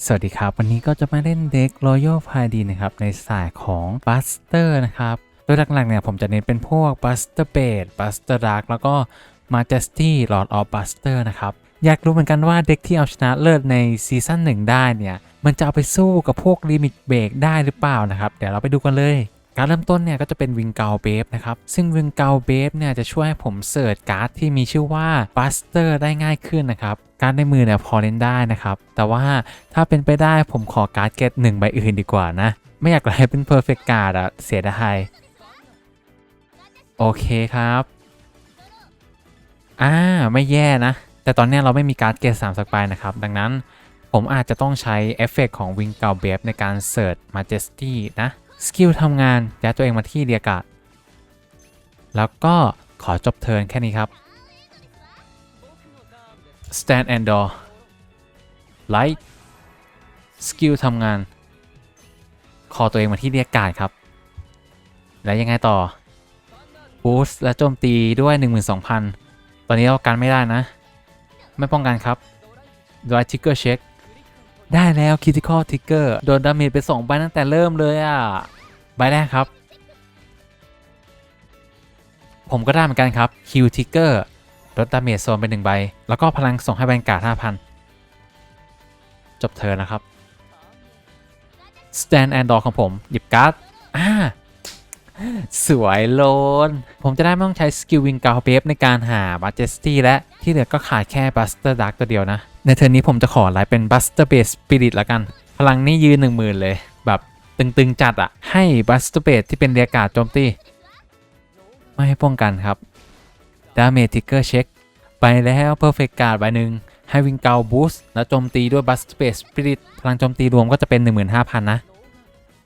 สวัสดีครับ วันนี้ก็จะมาเล่นเด็ก Royal p a d i นะครับ ในสายของ Buster นะครับ โดยหลักๆเนี่ยผมจะเน้นเป็นพวก Buster b a t Buster Dark แล้วก็ Majesty Lord of Buster นะครับ อยากรู้เหมือนกันว่าเด็กที่เอาชนะเลิศในซีซั่นหนึ่งได้เนี่ย มันจะเอาไปสู้กับพวก Limit Break ได้หรือเปล่านะครับ เดี๋ยวเราไปดูกันเลย การเริ่มต้นเนี่ยก็จะเป็นวิงเกาเบฟนะครับ ซึ่งวิงเกาเบฟเนี่ยจะช่วยให้ผมเสิร์ชการ์ดที่มีชื่อว่า Buster ได้ง่ายขึ้นนะครับ การดในมือเนี่ยพอเล่นได้นะครับ แต่ว่าถ้าเป็นไปได้ผมขอการ์ดเกตหนึ่งใบอื่นดีกว่านะ ไม่อยากให้เป็น Perfect Card อะเสียดายโอเคครับ อ่า ไม่แย่นะ แต่ตอนนี้เราไม่มีการ์ดเกต3สักใบนะครับ ดังนั้นผมอาจจะต้องใช้เอฟเฟกต์ของวิงเกาเบฟในการเสิร์ช Majesty นะ สกิลทำงานย้ายตัวเองมาที่เรียกาศแล้วก็ขอจบเทิร์นแค่นี้ครับ stand and door light สกิลทำงานขอตัวเองมาที่เรียกการ์ดครับ แล้วยังไงต่อ boost และโจมตีด้วย 12,000 ตอนนี้เรากันไม่ได้นะ ไม่ป้องกันครับ dry trigger check ได้แล้ว critical trigger โดนดาเมจไป2ใบตั้งแต่เริ่มเลยอะใบแรกครับ ผมก็ได้เหมือนกันครับ Q trigger ลดดาเมจโซนไป1ใบ แล้วก็พลังส่งให้แบนการ์ด5,000จบเทิร์นะครับ Stand and Door ของผม หยิบการ์ดอ่าสวยโลน ผมจะได้ไม่ต้องใช้สกิลวิงกาเบฟในการหา Majesty และที่เหลือก็ขาดแค่ Buster Dark ตัวเดียวนะ ในเทอร์นนี้ผมจะขอไลฟ์เป็น Buster Base Spirit ละกัน พลังนี่ยืน10,000เลย แบบตึงๆจัดอะให้ Buster Base ที่เป็นเรียการ์ดโจมตี ไม่ให้ป้องกันครับ Damage Trigger Check ไปแล้ว Perfect Card ใบหนึ่งให้วิงเกาบูสต์แล้วโจมตีด้วย Buster Base Spirit พลังโจมตีรวมก็จะเป็น 15,000 นะ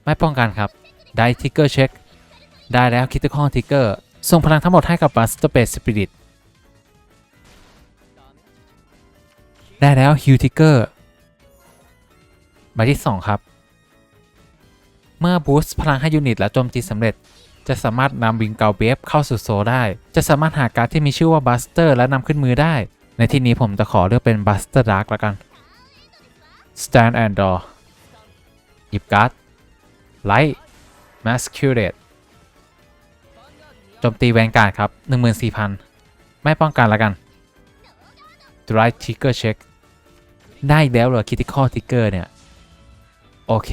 ไม่ป้องกันครับ Die Trigger Check ได้แล้ว Critical Trigger ส่งพลังทั้งหมดให้กับ Buster Base Spirit ได้แล้ว Heal Trigger ใบที่ 2 ครับ เมื่อบูสต์พลังให้ยูนิตและโจมตีสำเร็จ จะสามารถนำวิงเกาเบฟเข้าสู่โซได้ จะสามารถหาการ์ดที่มีชื่อว่าบัสเตอร์และนำขึ้นมือได้ ในที่นี้ผมจะขอเลือกเป็นบัสเตอร์ดาร์กละกัน Stand and Door หยิบการ์ด Light Masquerade โจมตีแวนการ์ดครับ 14,000 ไม่ป้องกันละกัน Dry Trigger Check ได้อีกแล้วเหรอ Critical Trigger เนี่ย โอเค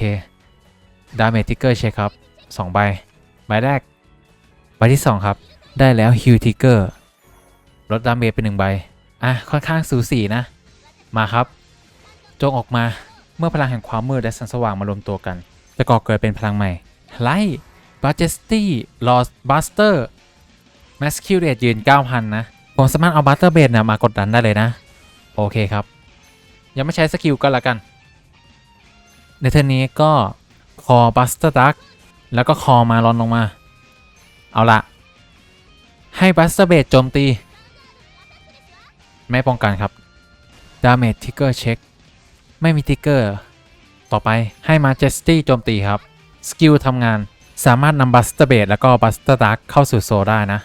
Damage Trigger Check ครับ 2 ใบ ใบแรก ใบที่ 2 ครับ ได้แล้ว Heal Trigger ลดดาเมจเป็น1ใบ อะ ค่อนข้างสูสีนะ มาครับ จงออกมาเมื่อพลังแห่งความมืดและแสงสว่างมารวมตัวกัน จะก่อเกิดเป็นพลังใหม่ Light Majesty Lost Buster Masquerade ยืน 9,000 นะ ผมสามารถเอา Buster b a s e นะมากดดันได้เลยนะ โอเคครับ ยังไม่ใช้สกิลก็แล้วกัน ในเทอร์นนี้ก็คอ Buster Dark แล้วก็คอมาลอนลงมา เอาละให้ Buster b a s e โจมตี ไม่ป้องกันครับ Damage Trigger Check ไม่มี Trigger ต่อไปให้ Majesty โจมตีครับ สกิลทำงานสามารถนำ Buster b a s e แล้วก็ Buster Dark เข้าสู่โซได้นะ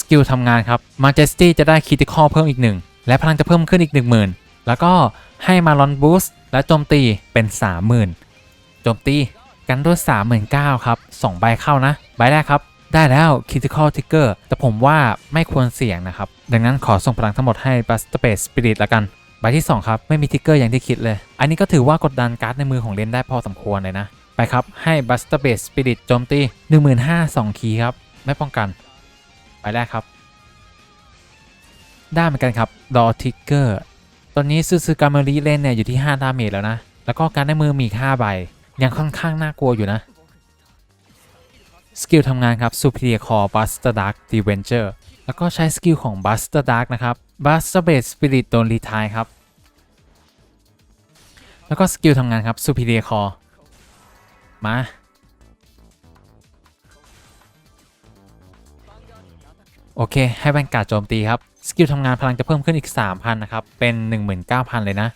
สกิลทำงานครับ Majesty จะได้ Critical เพิ่มอีกหนึ่งและพลังจะเพิ่มขึ้นอีก 10,000 แล้วก็ให้มาลอนบูสต์และโจมตีเป็น 30,000 โจมตีกันด้วย 39,000 ครับ 2 ใบเข้านะ ใบแรกครับ ได้แล้ว Critical Trigger แต่ผมว่าไม่ควรเสี่ยงนะครับ ดังนั้นขอส่งพลังทั้งหมดให้ Buster Base Spirit ละกัน ใบที่ 2 ครับ ไม่มีทิกเกอร์อย่างที่คิดเลย อันนี้ก็ถือว่ากดดันการ์ดในมือของเลนได้พอสมควรเลยนะ ไปครับ ให้ Buster Base Spirit โจมตี 15,000 2คีครับ ไม่ป้องกัน แรกครับ ได้เหมือนกันครับดอทิกเกอร์ตอนนี้ซูซูกาเมรีเล่นเนี่ยอยู่ที่ 5 ดาเมจแล้วนะ แล้วก็การได้มือมีอีก5ใบ ยังค่อนข้างน่ากลัวอยู่นะ สกิลทำงานครับ Superior Core Buster Dark Devenger แล้วก็ใช้สกิลของ Buster Dark นะครับ Buster Base Spirit โดนรีทายครับ แล้วก็สกิลทำงานครับ Superior Core มา โอเค ให้แวนการ์ดโจมตีครับ สกิลทำงานพลังจะเพิ่มขึ้นอีก 3,000 นะครับ เป็น 19,000 เลยนะ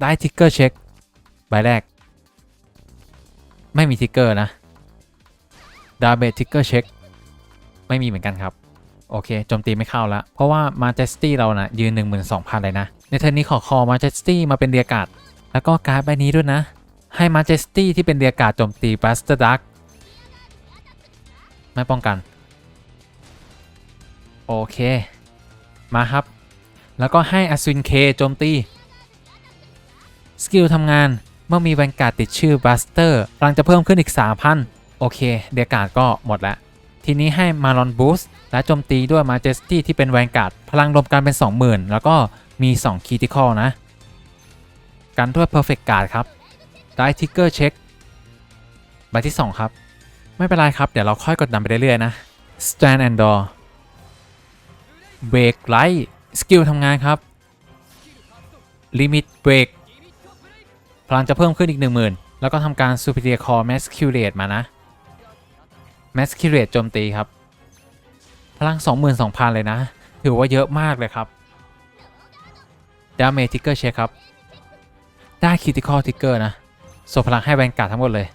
ได้ทิกเกอร์เช็คใบแรก ไม่มีทิกเกอร์นะดาเบททิกเกอร์เช็คไม่มีเหมือนกันครับ โอเคโจมตีไม่เข้าแล้วเพราะว่า Majesty เรานะยืน 12,000 เลยนะ ในเทอร์นนี้ขอคอมาเจสตี้มาเป็นเรียกาดแล้วก็การ์ดใบนี้ด้วยนะ ให้มาเจสตี้ที่เป็นเรียกาดโจมตีบัสเตอร์ดักไม่ป้องกัน โอเค มาครับ แล้วก็ให้อสวินเคโจมตี สกิลทำงานเมื่อมีแวนการ์ดติดชื่อบัสเตอร์พลังจะเพิ่มขึ้นอีก 3,000 โอเค เดียการ์ดก็หมดแล้วทีนี้ให้มารอนบูสต์และโจมตีด้วยมาเจสตี้ที่เป็นแวนการ์ดพลังรวมกันเป็น 20,000 แล้วก็มี2คีติคอลนะ กันด้วย Perfect Guard ครับ ได้ทิกเกอร์เช็คใบที่ 2 ครับ ไม่เป็นไรครับ เดี๋ยวเราค่อยกดดันไปเรื่อยๆนะ Stand and Door Break Light สกิลทำงานครับ Limit Break พลังจะเพิ่มขึ้นอีก 10,000 แล้วก็ทำการ Superior Core Masquerade มานะ Masquerade โจมตีครับ พลัง 22,000 เลยนะ ถือว่าเยอะมากเลยครับ Damage Trigger Check ครับ ได้ Critical Trigger นะส่วนพลังให้แวนการ์ดทั้งหมดเลย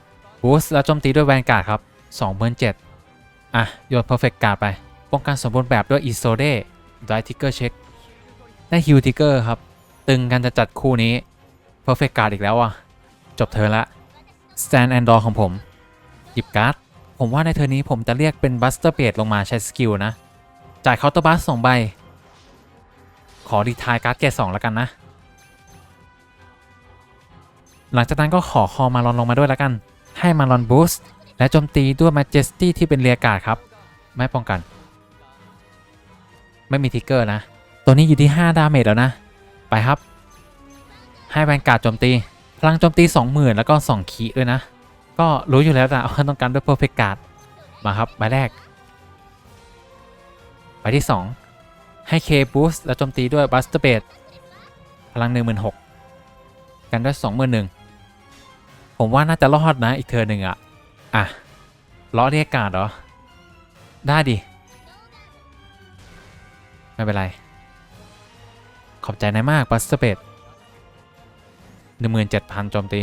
Boost แล้วโจมตีด้วยแวนการ์ดครับ 27,000 อะโยน Perfect Guard ไป ป้องกันสมบูรณ์แบบด้วย Isode ได้ Trigger Check ได้ Heal Trigger ครับ ตึงกันจะจัดคู่นี้ Perfect Guard อีกแล้วอะ จบเทิร์นละ Stand and Door ของผม หยิบการ์ด ผมว่าในเทอร์นี้ผมจะเรียกเป็น Buster b a d ลงมาใช้สกิลนะ จ่ายเคาน์เตอร์บัสสองใบ ขอรีทายการ์ดเกรดสองแล้วกันนะ หลังจากนั้นก็ขอคอมารอนลงมาด้วยแล้วกัน ให้มารอนบูสต์และโจมตีด้วยมาเจสตี้ที่เป็นเรียการ์ดครับ ไม่ป้องกัน ไม่มีทิกเกอร์นะ ตัวนี้อยู่ที่ 5 ดาเมจแล้วนะ ไปครับ ให้แวนการ์ดโจมตี พลังโจมตี 20,000 แล้วก็ 2 คีด้วยนะ ก็รู้อยู่แล้วนะว่าต้องการด้วย Perfect Guard มาครับใบแรกใบที่ 2 ให้ K Boost แล้วโจมตีด้วย Buster b a d พลัง 16,000 กันด้วย 21,000 ผมว่าน่าจะรอดนะอีกเทอร์หนึ่งอะอะล้อเรียกการ์ดเหรอ ได้ดิ ไม่เป็นไร ขอบใจนายมาก Buster b a d 17,000โจมตี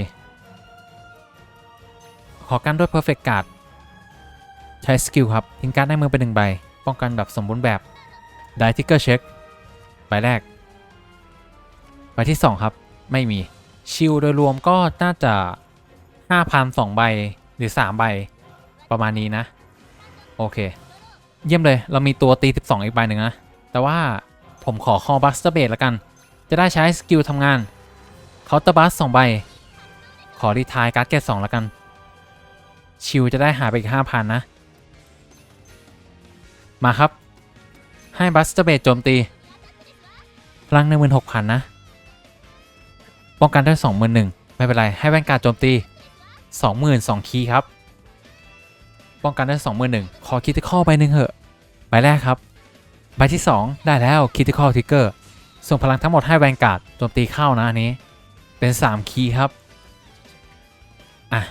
ขอกันด้วย Perfect Guard ใช้สกิลครับ ทิ้งการ์ดในมือเป็นหนึ่งใบ ป้องกันแบบสมบูรณ์แบบได้ทิกเกอร์เช็คใบแรกใบที่ 2 ครับ ไม่มีชิลโดยรวมก็น่าจะ 5,000 2ใบหรือ 3 ใบ ประมาณนี้นะ โอเค เยี่ยมเลยเรามีตัวตี 12 อีกใบหนึ่งนะ แต่ว่าผมขอคอบัสเตอร์เบดละกัน จะได้ใช้สกิลทำงานเคาน์เตอร์บัสสองใบ ขอรีทายการ์ดเกตสองละกัน ชิลจะได้หาไปอีก5,000นะ มาครับ ให้บัสเตอร์เบดโจมตี พลัง16,000นะ ป้องกันได้21,000ไม่เป็นไร ให้แวนการโจมตี22,000คีย์ครับ ป้องกันได้21,000ขอคิดที่ข้อใบหนึ่งเหอะใบแรกครับ ใบที่ 2 ได้แล้วคิดข้อทิกเกอร์ส่งพลังทั้งหมดให้แวนการ์ดโจมตีเข้านะอันนี้ เป็น 3 คีย์ครับ อะ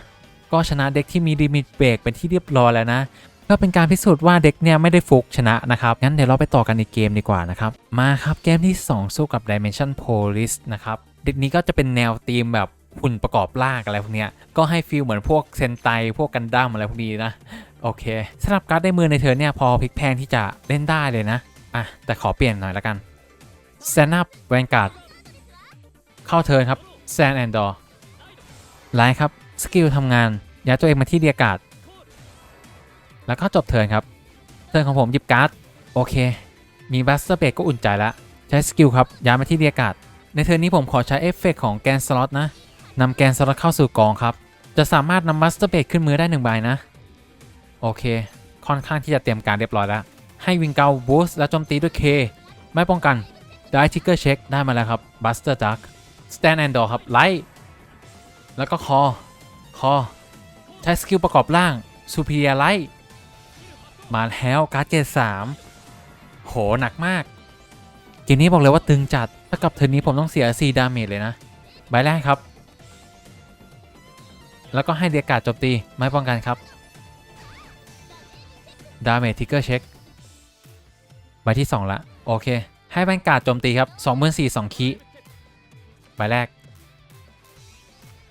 ก็ชนะเด็กที่มีลิมิตเบรกเป็นที่เรียบร้อยแล้วนะ ก็เป็นการพิสูจน์ว่าเด็กเนี่ยไม่ได้ฟุกชนะนะครับ งั้นเดี๋ยวเราไปต่อกันในเกมดีกว่านะครับ มาครับเกมที่ 2 สู้กับ Dimension Police นะครับ เด็กนี้ก็จะเป็นแนวธีมแบบหุ่นประกอบร่างอะไรพวกเนี้ย ก็ให้ฟีลเหมือนพวกเซนไตพวกกันดั้มอะไรพวกนี้นะ โอเคสำหรับการ์ดได้มือในเทิร์นเนี่ยพอพลิกแพงที่จะเล่นได้เลยนะ อะ แต่ขอเปลี่ยนหน่อยละกัน Stand up Vanguard เข้าเทิร์นครับ Stand and Door ไลน์ครับ สกิลทำงานย้ายตัวเองมาที่เรียการ์ดแล้วก็จบเทิร์นครับ เทิร์นของผมหยิบการ์ด โอเค มีบัสเตอร์เบรกก็อุ่นใจแล้วใช้สกิลครับ ย้ายมาที่เรียการ์ดในเทิร์นนี้ผมขอใช้เอฟเฟกต์ของแกนสล็อตนะนำแกนสล็อตเข้าสู่กองครับ จะสามารถนำบัสเตอร์เบรกขึ้นมือได้หนึ่งใบนะ โอเค ค่อนข้างที่จะเตรียมการเรียบร้อยแล้ว ให้วิงเกาบูสและโจมตีด้วย K ไม่ป้องกันได้ทิกเกอร์เช็คได้มาแล้วครับบัสเตอร์ดักสแตนแอนดอร์ครับไลท์แล้วก็คอคอใช้สกิลประกอบร่างซูเ e ียไลท์มาแล้วการ์ดเกตสามโหหนักมาก เกมนี้บอกเลยว่าตึงจัดถ้ากับเทอร์นี้ผมต้องเสีย 4 ดาเมจเลยนะ ใบแรกครับ แล้วก็ให้เดียกาดโจมตี ไม่ป้องกันครับ ดาเมจทิกเกอร์เช็ค ใบที่ 2 ละ โอเค ให้แวนการ์ดโจมตีครับ2 4 0 0 2คีใบแรก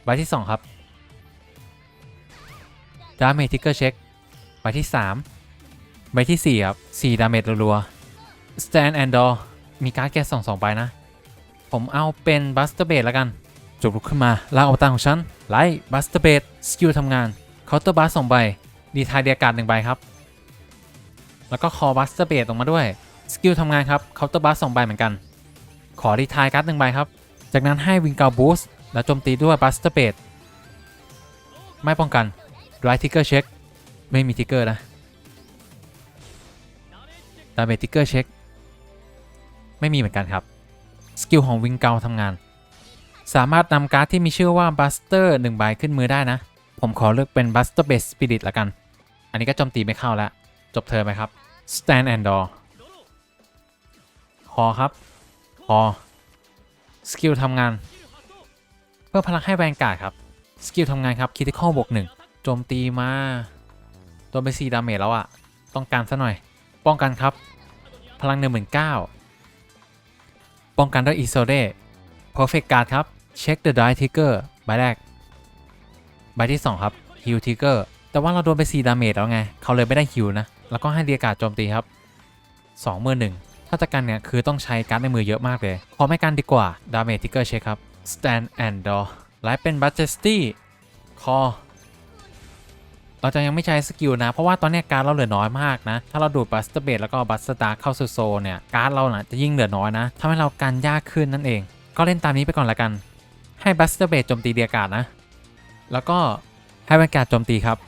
ใบที่ 2 ครับดาเมจทิกเกอร์เช็คใบที่ 3 ใบที่ 4 ครับ 4 ดาเมจรัวๆ Stand and Door มีการ์ดแกสองสองใบนะ ผมเอาเป็นบัสเตอร์เบดแล้วกันจบลุกขึ้นมาลากอวตารของฉัน ไลท์บัสเตอร์เบดสกิลทำงานเคาน์เตอร์บัสสองใบ ดีทายเดียการ์ดหนึ่งใบครับ แล้วก็คอบัสเตอร์เบดออกมาด้วย สกิลทำงานครับเคาน์เตอร์บัสสองใบเหมือนกัน ขอดีทายการ์ดหนึ่งใบครับ จากนั้นให้วิงเกาบูสแล้วโจมตีด้วยบัสเตอร์เบดไม่ป้องกันไรทิกเกอร์เช็คไม่มีทิกเกอร์นะดาเมจทิกเกอร์เช็คไม่มีเหมือนกันครับ สกิลของวิงเกาทำงาน สามารถนำการ์ดที่มีชื่อว่าบัสเตอร์หนึ่งใบขึ้นมือได้นะ ผมขอเลือกเป็นบัสเตอร์เบสสปิริตละกัน อันนี้ก็โจมตีไม่เข้าแล้ว จบเธอไหมครับ Stand and Door คอครับ คอ สกิลทำงาน เพิ่มพลังให้แวนการ์ดครับ สกิลทำงานครับคิด i ค a l บวกหนึ่งโจมตีมาโดนไป4ดาเมจแล้วอะต้องการซะหน่อย ป้องกันครับ พลัง19,000ป้องกันด้วย i s o d e Perfect Guard ครับ Check the Die Trigger ใบแรก ใบที่ 2 ครับ Heal Trigger แต่ว่าเราโดนไป4ดาเมจแล้วไง เขาเลยไม่ได้ฮิวนะ แล้วก็ให้เรียกาศโจมตีครับ2มือหนึ่งถ้าจะกันเนี่ยคือต้องใช้การ์ดในมือเยอะมากเลย ขอไม่กันดีกว่าดาเมจทิกเกอร์เช็คครับ Stand and Door ไลฟ์เป็น b u d g e s t y คอเราจะยังไม่ใช้สกิลนะ เพราะว่าตอนนี้การดเราเหลือน้อยมากนะ ถ้าเราดูดบัสเตอร์เบดแล้วก็บัสตาร์เข้าสู่โซนเนี่ย การ์ดเราน่ะจะยิ่งเหลือน้อยนะทำให้เราการยากขึ้นนั่นเอง ก็เล่นตามนี้ไปก่อนละกัน ให้บัสเตอร์เบดโจมตีเดียการ์ดนะ แล้วก็ให้แวนการ์ดโจมตีครับ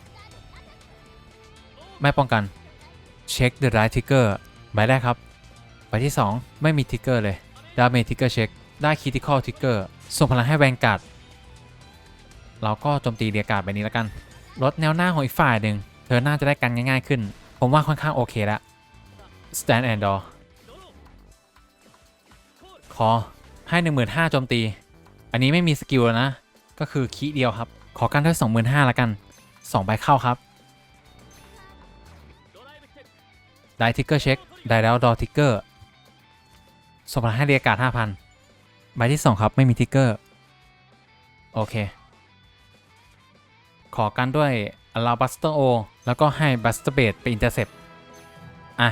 ไม่ป้องกัน เช็ค the right trigger ใบแรกครับใบที่ 2 ไม่มีทิกเกอร์เลยดาเมจทิกเกอร์เช็คได้ critical trigger ส่งพลังให้แวนการ์ดเราก็โจมตีเดียการ์ดใบนี้แล้วกัน ลดแนวหน้าของอีกฝ่ายหนึ่ง เธอหน่าจะได้กันง่ายๆขึ้น ผมว่าค่อนข้างโอเคแล้ว stand and door คอให้ 15,000โจมตี อันนี้ไม่มีสกิลแล้วนะ ก็คือคีเดียวครับ ขอกันด้วย25,000ละกัน2ใบเข้าครับ ได้ทิกเกอร์เช็ค ได้แล้วดอทิกเกอร์สมบัติให้เรียการ์ด5,000ใบที่2ครับ ไม่มีทิกเกอร์ โอเค ขอกันด้วย allow buster o แล้วก็ให้ buster bait ไป intercept อะ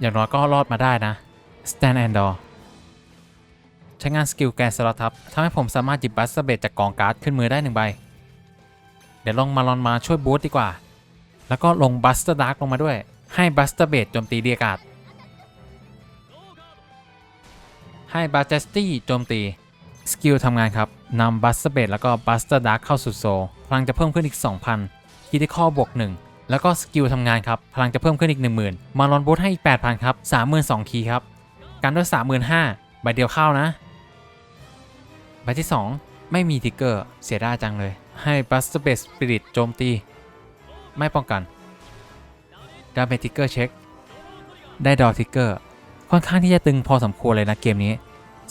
อย่างน้อยก็รอดมาได้นะ stand and door ใช้งานสกิลแกนสล็อตครับทำให้ผมสามารถหยิบ buster bait จากกองการ์ดขึ้นมือได้หนึ่งใบ เดี๋ยวลองมาลอนมาช่วยบูสต์ดีกว่า แล้วก็ลง buster dark ลงมาด้วย ให้ buster bait โจมตีเดียกาดให้ b a j e s t y โจมตี สกิลทำงานครับนำบัสเตอร์เบดแล้วก็บัสเตอร์ดาร์เข้าสู่โซลพลังจะเพิ่มขึ้นอีก 2,000คิดที่ข้อบวก 1 แล้วก็สกิลทำงานครับพลังจะเพิ่มขึ้นอีก 10,000 มาลอนบูทให้อีก 8,000 ครับ 32,000 คีย์ครับการด้วย 35,000ใบเดียวเข้านะใบที่ 2 ไม่มีทิกเกอร์เสียดายจังเลย ให้บัสเตอร์เบดสปิริตโจมตี ไม่ป้องกัน ดาเมจทิกเกอร์เช็คได้ดอทิกเกอร์ค่อนข้างที่จะตึงพอสมควรเลยนะเกมนี้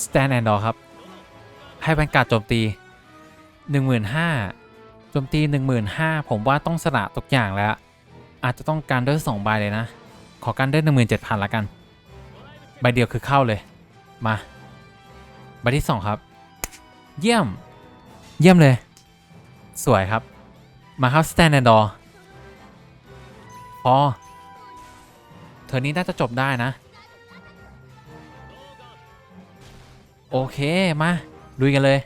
Stand and Door ครับ ให้แวนการ์ดโจมตี 15,000โจมตี 15,000 ผมว่าต้องสละทุกอย่างแล้ว อาจจะต้องการด้วย2ใบเลยนะ ขอกันด้วย 17,000ละกัน ใบเดียวคือเข้าเลย มา ใบที่ 2 ครับ เยี่ยม เยี่ยมเลย สวยครับ มาครับ stand and door พอ เธอนี้น่าจะจบได้นะ โอเค มาลุยกันเลย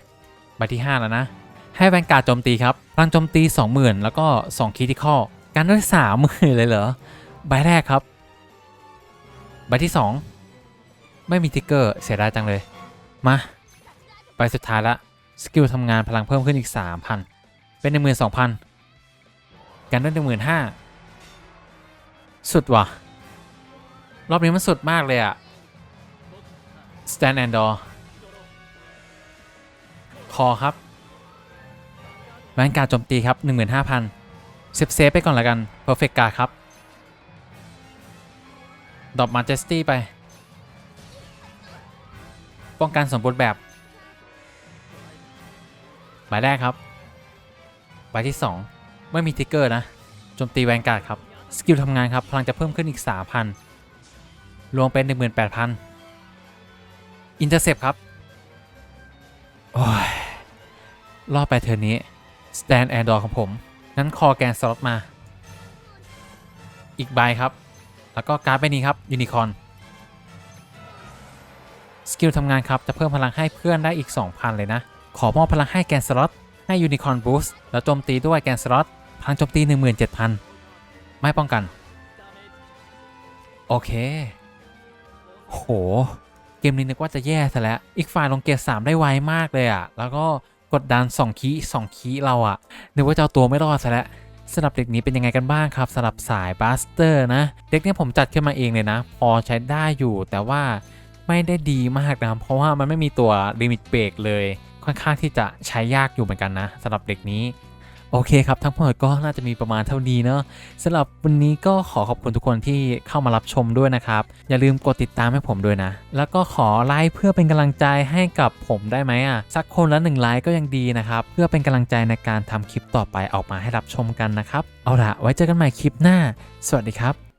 ใบที่ 5 แล้วนะ ให้แวนการ์ดโจมตีครับพลังโจมตี 20,000 แล้วก็2คีติคอลการด้วย30,000เลยเหรอ ใบแรกครับ ใบที่ 2 ไม่มีทิกเกอร์เสียดายจังเลย มาใบสุดท้ายละสกิลทำงานพลังเพิ่มขึ้นอีก 3,000 เป็น 12,000 กันด้วย15,000 สุดว่ะ รอบนี้มันสุดมากเลยอะ stand and door คอครับแวนการ์ดโจมตีครับ 15,000เซฟเซฟไปก่อนละกัน perfect guard ครับ ดรอป majesty ไป ป้องกันสมบูรณ์แบบ หมายแรกครับใบที่ 2 ไม่มีทิกเกอร์นะโจมตีแวนการ์ดครับ สกิลทำงานครับ พลังจะเพิ่มขึ้นอีก 3,000 รวมเป็น 18,000 อินเตอร์เซปครับ โอ้ย รอบไปเทอร์นี้ stand and door ของผม นั้นคอแกนสล็อตมา อีกใบครับ แล้วก็การ์ดใบนี้ครับ ยูนิคอนสกิลทำงานครับ จะเพิ่มพลังให้เพื่อนได้อีก 2,000 เลยนะ ขอมอบพลังให้แกนสล็อตให้ยูนิคอนบูสต์แล้วโจมตีด้วยแกนสล็อตพลังโจมตี 17,000 ไม่ป้องกัน โอเค โห เกมนี้นึกว่าจะแย่ซะแล้ว อีกฝ่ายลงเกียร์3ได้ไวมากเลยอะ่ะ แล้วก็กดดัน2คี2คีเราอะ่ะ นึกว่าจะเอาตัวไม่รอดซะแล้วสำหรับเด็กนี้เป็นยังไงกันบ้างครับสำหรับสายบัสเตอร์นะ เด็กนี้ผมจัดขึ้นมาเองเลยนะ พอใช้ได้อยู่แต่ว่าไม่ได้ดีมากนะเพราะว่ามันไม่มีตัวลิมิตเบรกเลย ค่อนข้างที่จะใช้ยากอยู่เหมือนกันนะสำหรับเด็กนี้ โอเคครับ ทั้งหมดก็น่าจะมีประมาณเท่านี้เนาะสำหรับวันนี้ก็ขอขอบคุณทุกคนที่เข้ามารับชมด้วยนะครับ อย่าลืมกดติดตามให้ผมด้วยนะ แล้วก็ขอไลค์เพื่อเป็นกำลังใจให้กับผมได้ไหมอะสักคนละหนึ่งไลค์ก็ยังดีนะครับ เพื่อเป็นกำลังใจในการทำคลิปต่อไปออกมาให้รับชมกันนะครับ เอาล่ะไว้เจอกันใหม่คลิปหน้า สวัสดีครับ